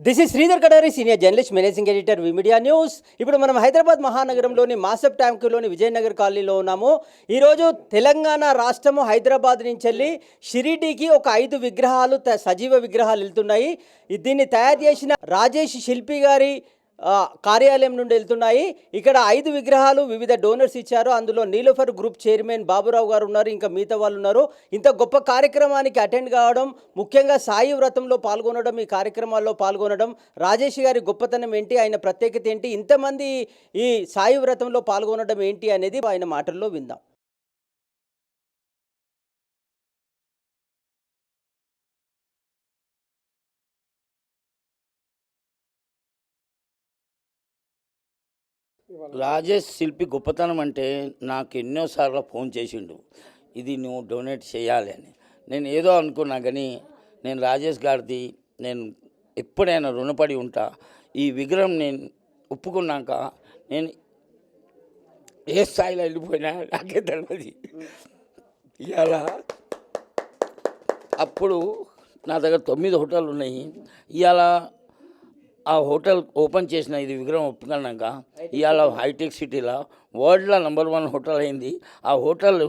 This is Sridhar Kadari senior journalist managing editor media news ఇప్పుడు మనం హైదరాబాద్ మహానగరంలోని మాసప్ ట్యాంకులోని విజయనగర్ కాలనీలో ఉన్నాము. ఈరోజు తెలంగాణ రాష్ట్రము హైదరాబాద్ నుంచి వెళ్ళి షిరిడీకి ఒక ఐదు విగ్రహాలు త- సజీవ విగ్రహాలు వెళ్తున్నాయి. దీన్ని తయారు చేసిన రాజేష్ శిల్పి గారి కార్యాలయం నుండి వెళ్తున్నాయి. ఇక్కడ ఐదు విగ్రహాలు వివిధ డోనర్స్ ఇచ్చారు. అందులో నీలోఫర్ గ్రూప్ చైర్మన్ బాబురావు గారు ఉన్నారు. ఇంకా మిగతా వాళ్ళు ఉన్నారు. ఇంత గొప్ప కార్యక్రమానికి అటెండ్ కావడం ముఖ్యంగా సాయి వ్రతంలో పాల్గొనడం ఈ కార్యక్రమాల్లో పాల్గొనడం రాజేష్ గారి గొప్పతనం ఏంటి ఆయన ప్రత్యేకత ఏంటి ఇంతమంది ఈ సాయి వ్రతంలో పాల్గొనడం ఏంటి అనేది ఆయన మాటల్లో విందాం. రాజేష్ శిల్పి గొప్పతనం అంటే నాకు ఎన్నోసార్లు ఫోన్ చేసిండు. ఇది నువ్వు డొనేట్ చేయాలి అని. నేను ఏదో అనుకున్నా కానీ నేను రాజేష్ గారిది నేను ఎప్పుడైనా రుణపడి ఉంటా. ఈ విగ్రహం నేను ఒప్పుకున్నాక నేను ఏ స్థాయిలో వెళ్ళిపోయినా నాకే తెలియదు ఇలా అప్పుడు నా దగ్గర తొమ్మిది హోటళ్ళు ఉన్నాయి. ఇవాళ ఆ హోటల్ ఓపెన్ చేసిన ఇది విగ్రహం ఒప్పుకున్నాక ఇవాళ హైటెక్ సిటీలో వరల్డ్లో నెంబర్ వన్ హోటల్ అయింది. ఆ హోటల్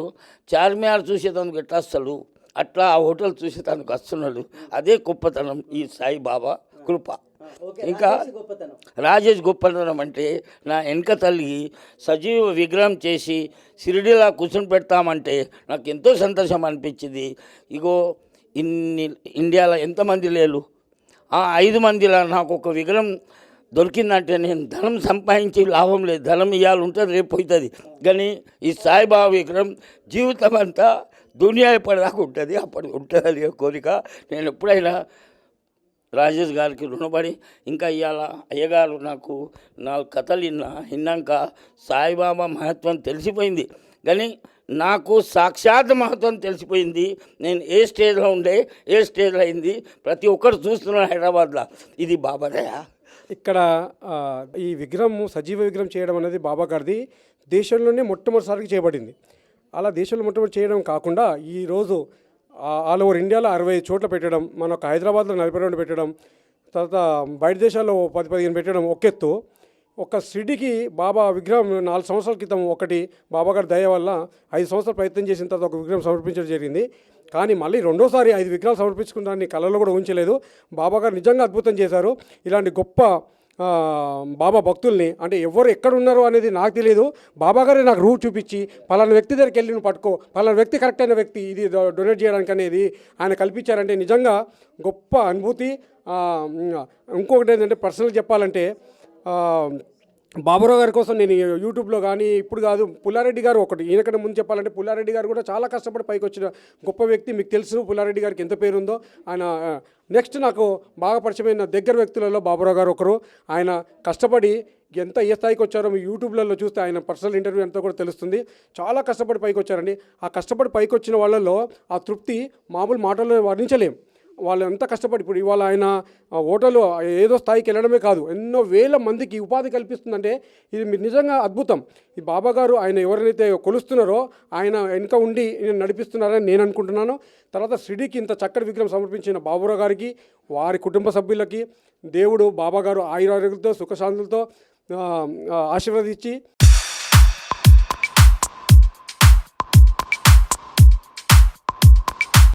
చార్మినార్ చూసేటందుకు ఎట్లా వస్తాడు? అట్లా ఆ హోటల్ చూసేటందుకు వస్తున్నాడు. అదే గొప్పతనం ఈ సాయిబాబా కృప. ఇంకా రాజేష్ గొప్పతనం. అంటే నా వెనక తల్లి సజీవ విగ్రహం చేసి షిరిడిలా కూర్చొని పెడతామంటే నాకు ఎంతో సంతోషం అనిపించింది. ఇగో ఇన్ని ఇండియాలో ఎంతమంది లేరు? ఆ ఐదు మందిలో నాకు ఒక విగ్రహం దొరికిందంటే నేను ధనం సంపాదించి లాభం లేదు. ధనం ఇవ్వాలి ఉంటుంది రేపు పోతుంది కానీ ఈ సాయిబాబా విగ్రహం జీవితం అంతా దునియా ఎప్పటిదాకా ఉంటుంది. అప్పటి ఉంటుంది అది కోరిక నేను ఎప్పుడైనా రాజేష్ గారికి రుణపడి ఇంకా ఇవాళ అయ్యగారు నాకు నాలుగు కథలు విన్నా విన్నాక సాయిబాబా మహత్వం తెలిసిపోయింది. కానీ నాకు సాక్షాత్ మహత్వం తెలిసిపోయింది. నేను ఏ స్టేజ్లో ఉండే ఏ స్టేజ్లో అయింది ప్రతి ఒక్కరు చూస్తున్నాను హైదరాబాద్లో. ఇది బాబాదయా ఇక్కడ ఈ విగ్రహం సజీవ విగ్రహం చేయడం అనేది బాబా గారిది దేశంలోనే మొట్టమొదటిసారికి చేయబడింది. అలా దేశంలో మొట్టమొదటి చేయడం కాకుండా ఈరోజు ఆల్ ఓవర్ ఇండియాలో అరవై చోట్ల పెట్టడం మన ఒక హైదరాబాద్లో నలభై రెండు పెట్టడం తర్వాత బయట దేశాల్లో పది పదిహేను పెట్టడం ఒకెత్తు ఒక షిరిడికి బాబా విగ్రహం నాలుగు సంవత్సరాల క్రితం ఒకటి బాబా గారి దయ వల్ల ఐదు సంవత్సరాలు ప్రయత్నం చేసిన తర్వాత ఒక విగ్రహం సమర్పించడం జరిగింది. కానీ మళ్ళీ రెండోసారి ఐదు విగ్రహాలు సమర్పించుకున్నారని కళలో కూడా ఉంచలేదు బాబా గారు నిజంగా అద్భుతం చేశారు. ఇలాంటి గొప్ప బాబా భక్తుల్ని అంటే ఎవరు ఎక్కడ ఉన్నారో అనేది నాకు తెలియదు బాబా గారే నాకు రూట్ చూపించి పలానా వ్యక్తి దగ్గరికి వెళ్ళి నువ్వు పట్టుకో పలానా వ్యక్తి కరెక్ట్ అయిన వ్యక్తి ఇది డొనేట్ చేయడానికి అనేది ఆయన కల్పించారంటే నిజంగా గొప్ప అనుభూతి. ఇంకొకటి ఏంటంటే పర్సనల్ చెప్పాలంటే బాబురావు గారి కోసం నేను యూట్యూబ్లో కానీ ఇప్పుడు కాదు పుల్లారెడ్డి గారు ఒకటి ఈయనకంటే ముందు చెప్పాలంటే పుల్లారెడ్డి గారు కూడా చాలా కష్టపడి పైకి వచ్చిన గొప్ప వ్యక్తి. మీకు తెలుసు పుల్లారెడ్డి గారికి ఎంత పేరుందో. ఆయన నెక్స్ట్ నాకు బాగా పరిచయమైన దగ్గర వ్యక్తులలో బాబురావు గారు ఒకరు. ఆయన కష్టపడి ఎంత ఏ స్థాయికి వచ్చారో మీ యూట్యూబ్లలో చూస్తే ఆయన పర్సనల్ ఇంటర్వ్యూ అంతా కూడా తెలుస్తుంది. చాలా కష్టపడి పైకి వచ్చారండి. ఆ కష్టపడి పైకి వచ్చిన వాళ్ళలో ఆ తృప్తి మామూలు మాటల్లో వర్ణించలేం. వాళ్ళు ఎంత కష్టపడి ఇప్పుడు ఇవాళ ఆయన ఓటర్లు ఏదో స్థాయికి వెళ్ళడమే కాదు ఎన్నో వేల మందికి ఉపాధి కల్పిస్తుందంటే ఇది మీరు నిజంగా అద్భుతం. ఈ బాబా గారు ఆయన ఎవరినైతే కొలుస్తున్నారో ఆయన వెనుక ఉండి నడిపిస్తున్నారని నేను అనుకుంటున్నాను. తర్వాత సిడికి ఇంత చక్కటి విగ్రహం సమర్పించిన బాబురావు గారికి వారి కుటుంబ సభ్యులకి దేవుడు బాబా గారు ఆయురారోగ్యంతో సుఖశాంతులతో ఆశీర్వదించి